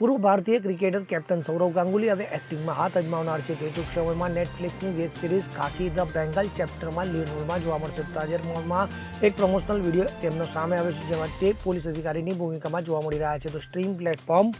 પૂર્વ ભારતીય cricketer captain Sourav Ganguly હવે એક્ટિંગમાં હાથ અજમાવનાર છે. તે ટૂંક સમયમાં નેટફ્લિક્સની web series Khakee the Bengal ચેપ્ટરમાં lead રોલમાં જોવા મળશે. તાજેતરમાં એક પ્રમોશનલ વીડિયો તેમનો સામે આવ્યો છે, જેમાં તે પોલીસ અધિકારીની ભૂમિકામાં જોવા મળી રહ્યા છે. તો સ્ટ્રીમ પ્લેટફોર્મ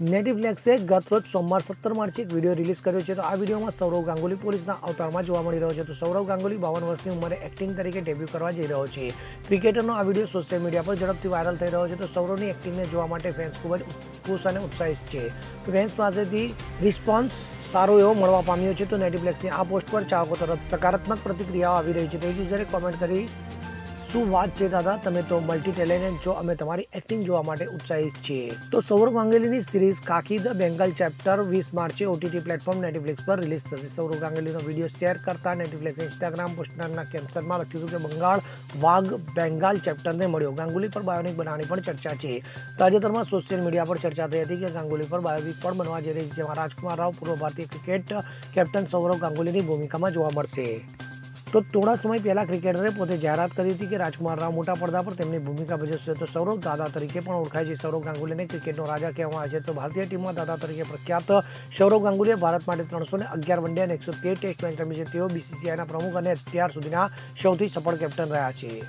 નેટિફ્લેક્સે ગત રોજ સોમવાર સત્તર માર્ચે એક વીડિયો રિલીઝ કર્યો છે. તો આ વિડીયોમાં સૌરવ ગાંગુલી પોલીસના અવતારમાં જોવા મળી રહ્યો છે. તો સૌરવ ગાંગુલી બાવન વર્ષની ઉંમરે એક્ટિંગ તરીકે ડેબ્યુ કરવા જઈ રહ્યો છે. ક્રિકેટરનો આ વીડિયો સોશિયલ મીડિયા પર ઝડપથી વાયરલ થઈ રહ્યો છે. તો સૌરવની એક્ટિંગને જોવા માટે ફેન્સ ખૂબ જ ખુશ અને ઉત્સાહિત છે. ફેન્સ પાસેથી રિસ્પોન્સ સારો એવો મળવા પામ્યો છે. તો નેટિફ્લેક્સની આ પોસ્ટ પર ચાહકો તરફ સકારાત્મક પ્રતિક્રિયાઓ આવી રહી છે. તો યુઝરે કોમેન્ટ કરી શું વાત છે દાદા? તમે તો મલ્ટી ટેલેન્ટેડ છો. અમે તમારી એક્ટિંગ જોવા માટે ઉત્સાહિત છીએ. તો Sourav ગાંગુલીની series Khakee the Bengal chapter વીસ માર્ચે ઓટીટી પ્લેટફોર્મ નેટફ્લિક્સ પર રિલીઝ થશે. સૌરવ ગાંગુલીનો વીડિયો શેર કરતા નેટફ્લિક્સ ઇન્સ્ટાગ્રામ પોસ્ટરના કેપ્શનમાં લખ્યું હતું કે બંગાળ વાઘ બેંગાલ ચેપ્ટરને મળ્યો. ગાંગુલી પર બાયોનિક બનાવવાની પણ ચર્ચા છે. તાજેતરમાં સોશિયલ મીડિયા પર ચર્ચા થઈ હતી કે ગાંગુલી પર બાયોપિક પણ બનવા જઈ રહી છે. જેમાં રાજકુમાર રાવ, પૂર્વ ભારતીય ક્રિકેટ કેપ્ટન સૌરવ ગાંગુલીની ભૂમિકામાં જોવા મળશે. તો થોડા સમય પહેલાં ક્રિકેટરે પોતે જાહેરાત કરી હતી કે રાજકુમાર રાવ મોટા પડદા પર તેમની ભૂમિકા ભજવશે. તો સૌરવ દાદા તરીકે પણ ઓળખાય છે. સૌરવ ગાંગુલીને ક્રિકેટનો રાજા કહેવામાં આવે છે. તો ભારતીય ટીમમાં દાદા તરીકે પ્રખ્યાત સૌરવ ગાંગુલીએ ભારત માટે ત્રણસો ને અગિયાર વન ડે અને એકસો તેર ટેસ્ટ મેચ રમી છે. તેઓ બીસીસીઆઈના પ્રમુખ અને અત્યાર સુધીના સૌથી સફળ કેપ્ટન રહ્યા છે.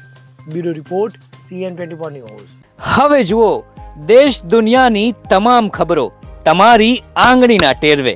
Bureau report, CN twenty four news. હવે જુઓ, દેશ દુનિયાની તમામ ખબરો તમારી આંગળીના ટેરવે.